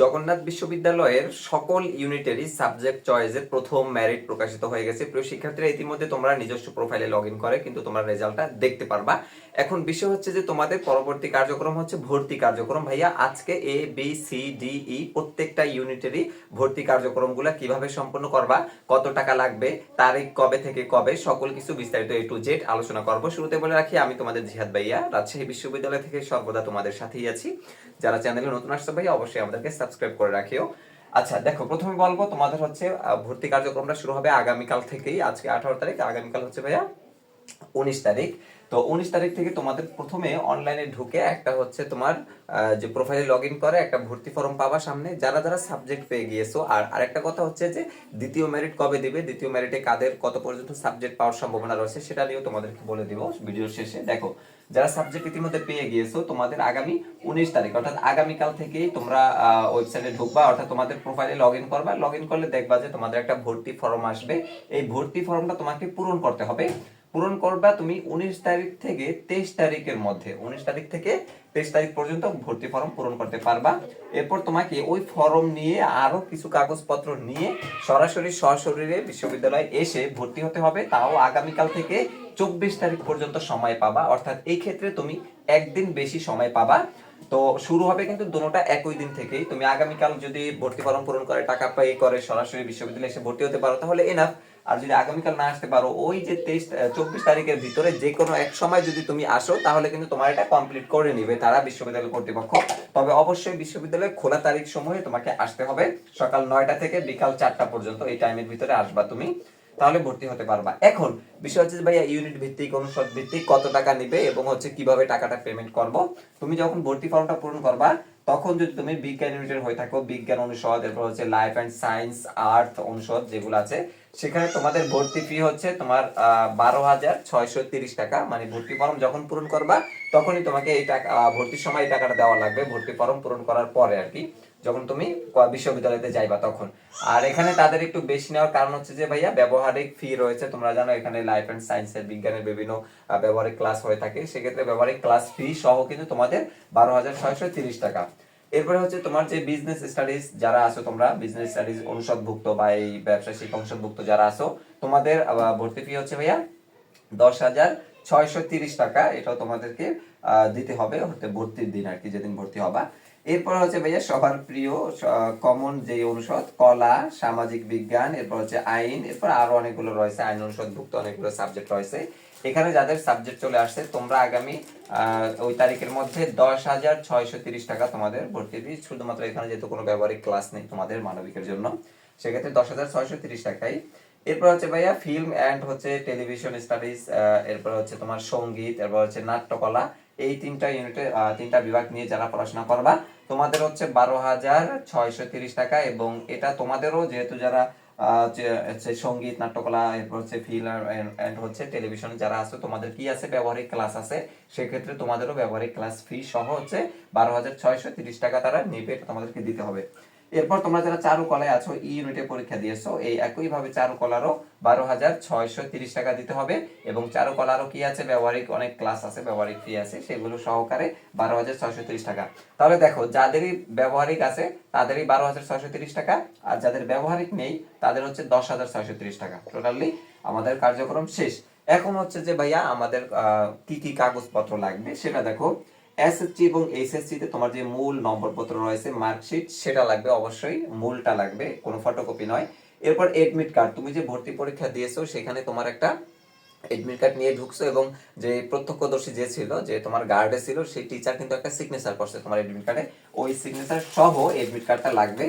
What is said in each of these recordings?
জগন্নাথ বিশ্ববিদ্যালয়ের সকল ইউনিটেরই সাবজেক্ট চয়েসের প্রথম মেরিট প্রকাশিত হয়ে গেছে। প্রিয় শিক্ষার্থীরা, ইতিমধ্যে তোমরা নিজস্ব প্রোফাইলে লগ ইন করে, কিন্তু তোমরা রেজাল্টটা দেখতে পারবা। এখন বিষয় হচ্ছে যে, তোমাদের পরবর্তী কার্যক্রম হচ্ছে ভর্তি কার্যক্রম। ভাইয়া, আজকে A B C D E প্রত্যেকটা ইউনিটেরই ভর্তি কার্যক্রমগুলো কীভাবে সম্পন্ন করবা, কত টাকা লাগবে, তারিখ কবে থেকে কবে, সকল কিছু বিস্তারিত এ টু জেড আলোচনা করব। শুরুতে বলে রাখি, আমি তোমাদের জিহাদ ভাইয়া, রাজশাহী বিশ্ববিদ্যালয় থেকে সর্বদা তোমাদের সাথেই আছি। যারা চ্যানেলে নতুন আসছে ভাইয়া, অবশ্যই আমাদেরকে সাবস্ক্রাইব করে রাখিও। আচ্ছা দেখো, প্রথমে বলব, তোমাদের হচ্ছে ভর্তি কার্যক্রমটা শুরু হবে আগামীকাল থেকেই, আজকে আঠারো তারিখ, আগামীকাল হচ্ছে ভাইয়া উনিশ তারিখ। তো উনিশ তারিখ থেকে তোমাদের প্রথমে অনলাইনে ঢুকে একটা হচ্ছে তোমার যে প্রোফাইলে লগ ইন করে, একটা ভর্তি ফর্ম পাবা সামনে। যারা যারা সাবজেক্ট পেয়ে গিয়েছো, আর আরেকটা কথা হচ্ছে যে, দ্বিতীয় মেরিট কবে দিবে, দ্বিতীয় মেরিটে কাদের কত পর্যন্ত সাবজেক্ট পাওয়ার সম্ভাবনা রয়েছে, সেটা নিয়েও তোমাদেরকে বলে দিব ভিডিওর শেষে। দেখো যারা সাবজেক্ট ইতিমধ্যে পেয়ে গিয়েছো, তোমাদের আগামী উনিশ তারিখ, অর্থাৎ আগামীকাল থেকেই তোমরা ওয়েবসাইটে ঢুকবা, অর্থাৎ তোমাদের প্রোফাইলে লগ ইন করবা। লগ ইন করলে দেখবা যে তোমাদের একটা ভর্তি ফর্ম আসবে। এই ভর্তি ফর্মটা তোমাকে পূরণ করতে হবে। পূরণ করবা তুমি উনিশ তারিখ থেকে তেইশ তারিখের মধ্যে। উনিশ তারিখ থেকে তেইশ তারিখ পর্যন্ত ভর্তি ফর্ম পূরণ করতে পারবা। এরপর তোমাকে ওই ফর্ম নিয়ে আরও কিছু কাগজপত্র নিয়ে সরাসরি সশরীরে বিশ্ববিদ্যালয়ে এসে ভর্তি হতে হবে। তাও আগামীকাল থেকে চব্বিশ তারিখ পর্যন্ত সময় পাবা। অর্থাৎ এই ক্ষেত্রে তুমি একদিন বেশি সময় পাবা। তো শুরু হবে কিন্তু দুটোটা একই দিন থেকেই। তুমি আগামীকাল যদি ভর্তি ফর্ম পূরণ করে, টাকা পে করে, সরাসরি বিশ্ববিদ্যালয়ে এসে ভর্তি হতে পারো, তাহলে এনাফ আর যদি আগামীকাল না আসতে পারো, ওই যে তেইশ চব্বিশ তারিখের ভিতরে যে কোনো এক সময় যদি তুমি আসো, তাহলে কিন্তু তোমার এটা কমপ্লিট করে নিবে তারা বিশ্ববিদ্যালয় কর্তৃপক্ষ। তবে অবশ্যই বিশ্ববিদ্যালয় খোলা তারিখ সময়ে তোমাকে আসতে হবে। সকাল নয়টা থেকে বিকাল চারটা পর্যন্ত এই টাইমের ভিতরে আসবা তুমি। তাহলে ভর্তি হতে পারবা। এখন, বিষয় হচ্ছে ভাইয়া ইউনিট ভিত্তিক, অনুষদ ভিত্তিক কত টাকা নিবে এবং হচ্ছে কীভাবে টাকাটা পেমেন্ট করব। তুমি যখন ভর্তি ফর্মটা পূরণ করবা, তখন যদি তুমি বিজ্ঞান ইউনিটের হয়ে থাকো, বিজ্ঞান অনুষদ, এরপর হচ্ছে লাইফ অ্যান্ড সায়েন্স আর্ট অনুষদ যেগুলো আছে, সেখানে তোমাদের ভর্তি ফি হচ্ছে তোমার বারো হাজার ছয়শো তিরিশ টাকা। মানে ভর্তি ফর্ম যখন পূরণ করবা, তখনই তোমাকে এই টাকা ভর্তির সময় এই টাকাটা দেওয়া লাগবে। ভর্তি ফর্ম পূরণ করার পরে আর কি। যখন তুমি বিশ্ববিদ্যালয়তে যাইবা তখন। আর এখানে তাদের একটু বেশি নেওয়ার কারণ হচ্ছে যে, ভাইয়া, ব্যবহারিক ফি রয়েছে। তোমরা জানো, এখানে লাইফ অ্যান্ড সায়েন্সের বিজ্ঞানের বিভিন্ন ব্যবহারিক ক্লাস হয়ে থাকে। সেক্ষেত্রে ব্যবহারিক ক্লাস ফি সহ কিন্তু তোমাদের বারো হাজার ছয়শো তিরিশ টাকা। এরপরে হচ্ছে তোমার যে বিজনেস স্টাডিজ যারা আছো তোমরা বিজনেস স্টাডিজ অনুষদভুক্ত বা এই ব্যবসা শিক্ষা অনুষদভুক্ত যারা আছো, তোমাদের ভর্তি ফি হচ্ছে, ভাইয়া, দশ হাজার ছয়শো তিরিশ টাকা। এটাও তোমাদেরকে দিতে হবে ভর্তির দিন আর কি, যেদিন ভর্তি হবা। এরপর হচ্ছে ভাইয়া সবার প্রিয় কমন যে অনুষদ, কলা, সামাজিক বিজ্ঞান, এরপর হচ্ছে আইন, এরপর আরও অনেকগুলো রয়েছে, আইন অনুষদভুক্ত অনেকগুলো সাবজেক্ট রয়েছে। এখানে যাদের সাবজেক্ট চলে আসছে, তোমরা আগামী ওই তারিখের মধ্যে দশ হাজার ছয়শো তিরিশ টাকা তোমাদের ভর্তি ফি শুধুমাত্র এখানে যেহেতু কোনো ব্যবহারিক ক্লাস নেই তোমাদের মানবিকের জন্য, সেক্ষেত্রে দশ হাজার ছয়শো তিরিশ টাকাই। এরপর হচ্ছে ভাইয়া ফিল্ম অ্যান্ড হচ্ছে টেলিভিশন স্টাডিজ এরপর হচ্ছে তোমার সংগীত, এরপর হচ্ছে নাট্যকলা, এই তিনটা ইউনিটে তিনটা বিভাগ নিয়ে যারা পড়াশোনা করবা তোমাদের হচ্ছে বারো হাজার ছয়শো তিরিশ টাকা এবং এটা তোমাদেরও যেহেতু যারা হচ্ছে সংগীত, নাট্যকলা, এরপর হচ্ছে ফিল অ্যান্ড হচ্ছে টেলিভিশন যারা আছে, তোমাদের কি আছে ব্যবহারিক ক্লাস আছে? সেক্ষেত্রে তোমাদেরও ব্যবহারিক ক্লাস ফি সহ হচ্ছে বারো হাজার ছয়শো তিরিশ টাকা তারা নেবে, এটা তোমাদেরকে দিতে হবে। এরপর তোমরা যারা চারুকলায় আছো ই ইউনিটে পরীক্ষা দিয়েছ, এই একই ভাবে চারুকলারও বারো হাজার ছয়শো তিরিশ টাকা দিতে হবে। এবং চারুকলারও কি আছে? ব্যবহারিক, অনেক ক্লাস আছে, ব্যবহারিক ফি আছে, সেগুলো সহকারে বারো হাজার ছয়শো তিরিশ টাকা। তাহলে দেখো, যাদেরই ব্যবহারিক আছে, তাদেরই বারো হাজার ছয়শো তিরিশ টাকা, আর যাদের ব্যবহারিক নেই, তাদের হচ্ছে দশ হাজার ছয়শো তিরিশ টাকা। টোটালি আমাদের কার্যক্রম শেষ। এখন হচ্ছে যে ভাইয়া, আমাদের কি কি কাগজপত্র লাগবে সেটা দেখো। এসএসসি এবং এইচএসসি তে তোমার যে মূল নম্বরপত্র রয়েছে মার্কশিট সেটা লাগবে অবশ্যই। মূলটা লাগবে, কোনো ফটোকপি নয়। এরপর এডমিট কার্ড তুমি যে ভর্তি পরীক্ষা দিয়েছ, সেখানে তোমার একটা এডমিট কার্ড নিয়ে ঢুকছো এবং যে প্রত্যক্ষদর্শী যে ছিল, যে তোমার গার্ডে ছিল, সেই টিচার কিন্তু একটা সিগনেচার করছে তোমার এডমিট কার্ডে ওই সিগনেচার সহ এডমিট কার্ডটা লাগবে।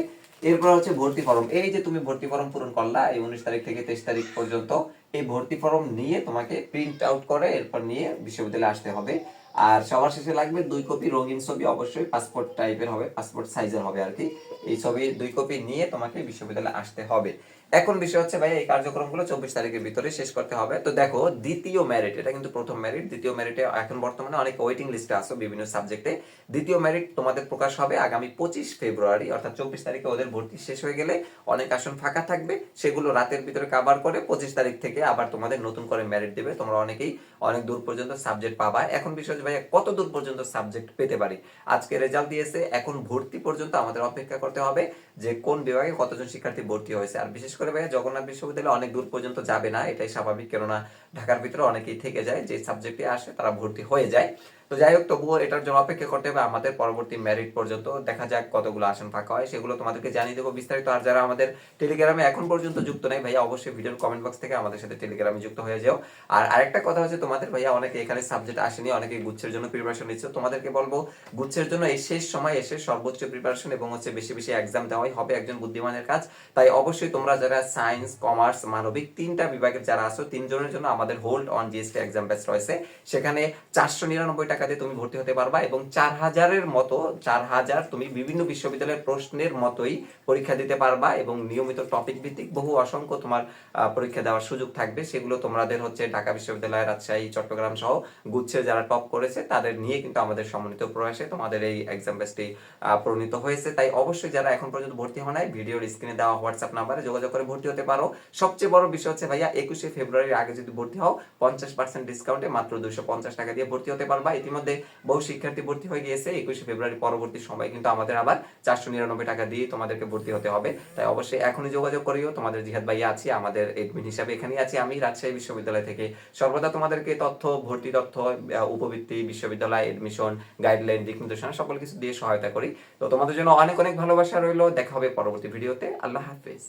এরপর হচ্ছে ভর্তি ফর্ম এই যে তুমি ভর্তি ফর্ম পূরণ করলা, এই উনিশ তারিখ থেকে তেইশ তারিখ পর্যন্ত, এই ভর্তি ফর্ম নিয়ে তোমাকে প্রিন্ট আউট করে এরপর নিয়ে বিশ্ববিদ্যালয়ে আসতে হবে। আর সবার শেষে লাগবে দুই কপি রঙিন ছবি, অবশ্যই পাসপোর্ট টাইপের হবে পাসপোর্ট সাইজের হবে আর কি। এই ছবি দুই কপি নিয়ে তোমাকে বিশ্ববিদ্যালয়ে আসতে হবে। এখন বিষয় হচ্ছে ভাই এই কার্যক্রমগুলো চব্বিশ তারিখের ভিতরে শেষ করতে হবে। তো দেখো, দ্বিতীয় মেরিট এটা কিন্তু প্রথম মেরিট দ্বিতীয় মেরিটে এখন বর্তমানে অনেক ওয়েটিং লিস্টে আসো বিভিন্ন সাবজেক্টে দ্বিতীয় মেরিট তোমাদের প্রকাশ হবে আগামী পঁচিশ ফেব্রুয়ারি, অর্থাৎ চব্বিশ তারিখে ওদের ভর্তি শেষ হয়ে গেলে অনেক আসন ফাঁকা থাকবে। সেগুলো রাতের ভিতরে কাভার করে পঁচিশ তারিখ থেকে আবার তোমাদের নতুন করে ম্যারিট দেবে। তোমরা অনেকেই অনেক দূর পর্যন্ত সাবজেক্ট পাবা। এখন বিষয় হচ্ছে, ভাইয়া, কত দূর পর্যন্ত সাবজেক্ট পেতে পারি? আজকে রেজাল্ট দিয়েছে, এখন ভর্তি পর্যন্ত আমাদের অপেক্ষা করতে হবে যে কোন বিভাগে কতজন শিক্ষার্থী ভর্তি হয়েছে। আর বিশেষ করে ভাইয়া জগন্নাথ বিশ্ববিদ্যালয় অনেক দূর পর্যন্ত যাবে না, এটাই স্বাভাবিক। কেননা ঢাকার ভিতরে অনেকেই থেকে যায়, যে সাবজেক্টে আসে তারা ভর্তি হয়ে যায়। তো যাই হোক, তবুও এটার জন্য অপেক্ষা করতে হবে। আমাদের পরবর্তী মেরিট পর্যন্ত দেখা যাক কতগুলো আসন ফাঁকা হয়, সেগুলো তোমাদেরকে জানিয়ে দেবো বিস্তারিত। আর যারা আমাদের টেলিগ্রামে এখন পর্যন্ত যুক্ত নেই, ভাইয়া অবশ্যই ভিডিওর কমেন্ট বক্স থেকে আমাদের সাথে টেলিগ্রামে যুক্ত হয়ে যাও। আর আরেকটা কথা হচ্ছে তোমাদের, ভাইয়া অনেকে এখানে সাবজেক্ট আসেনি, অনেকে গুচ্ছের জন্য প্রিপারেশন নিচ্ছে। তোমাদেরকে বলব, গুচ্ছের জন্য এই শেষ সময় এসে সর্বোচ্চ প্রিপারেশন এবং হচ্ছে বেশি বেশি এক্সাম দেওয়াই হবে একজন বুদ্ধিমানের কাজ। তাই অবশ্যই তোমরা যারা সায়েন্স কমার্স মানবিক তিনটা বিভাগের যারা আছো, তিনজনের জন্য আমাদের hold on GST exam batch রয়েছে। সেখানে চারশো নিরানব্বই টাকা দিয়ে তুমি ভর্তি হতে পারবা এবং চার হাজারের মতো, চার হাজার তুমি বিভিন্ন বিশ্ববিদ্যালয়ের প্রশ্নের মতোই পরীক্ষা দিতে পারবা এবং নিয়মিত টপিক ভিত্তিক বহু অসংখ্য তোমার পরীক্ষা দেওয়ার সুযোগ থাকবে। সেগুলো তোমাদের হচ্ছে ঢাকা বিশ্ববিদ্যালয়, রাজশাহী, চট্টগ্রাম সহ গুচ্ছের যারা টপ করেছে, তাদের নিয়ে কিন্তু আমাদের সমন্বিত প্রয়াসে তোমাদের এই এক্সাম ব্যাচটি প্রণীত হয়েছে। তাই অবশ্যই যারা এখন পর্যন্ত ভর্তি হয় নাই, ভিডিওর স্ক্রিনে দেওয়া হোয়াটসঅ্যাপ নাম্বারে যোগাযোগ করে ভর্তি হতে পারো। সবচেয়ে বড় বিষয় হচ্ছে ভাইয়া, একুশে ফেব্রুয়ারির আগে যদি ভর্তি হও, পঞ্চাশ পার্সেন্ট ডিসকাউন্টে মাত্র দুশো পঞ্চাশ টাকা দিয়ে ভর্তি হতে পারবা। ইতিমধ্যে বহু শিক্ষার্থী ভর্তি হয়ে গিয়েছে। একুশে ফেব্রুয়ারি পরবর্তী সময় কিন্তু আমাদের আবার চারশো নিরানব্বই টাকা দিয়ে তোমাদেরকে ভর্তি হতে হবে। তাই অবশ্যই এখনই যোগাযোগ করিও। তোমাদের জিহাদ ভাইয়া আছি, আমাদের এডমিন হিসাবে এখানেই আছি। আমি রাজশাহী বিশ্ববিদ্যালয় থেকে সর্বদা তোমাদেরকে তথ্য, ভর্তি তথ্য উপবৃত্তি, বিশ্ববিদ্যালয় এডমিশন গাইডলাইন দিক নির্দেশনা সকল কিছু দিয়ে সহায়তা করি। তো তোমাদের জন্য অনেক অনেক ভালোবাসা রইল। দেখা হবে পরবর্তী ভিডিওতে। আল্লাহ হাফেজ।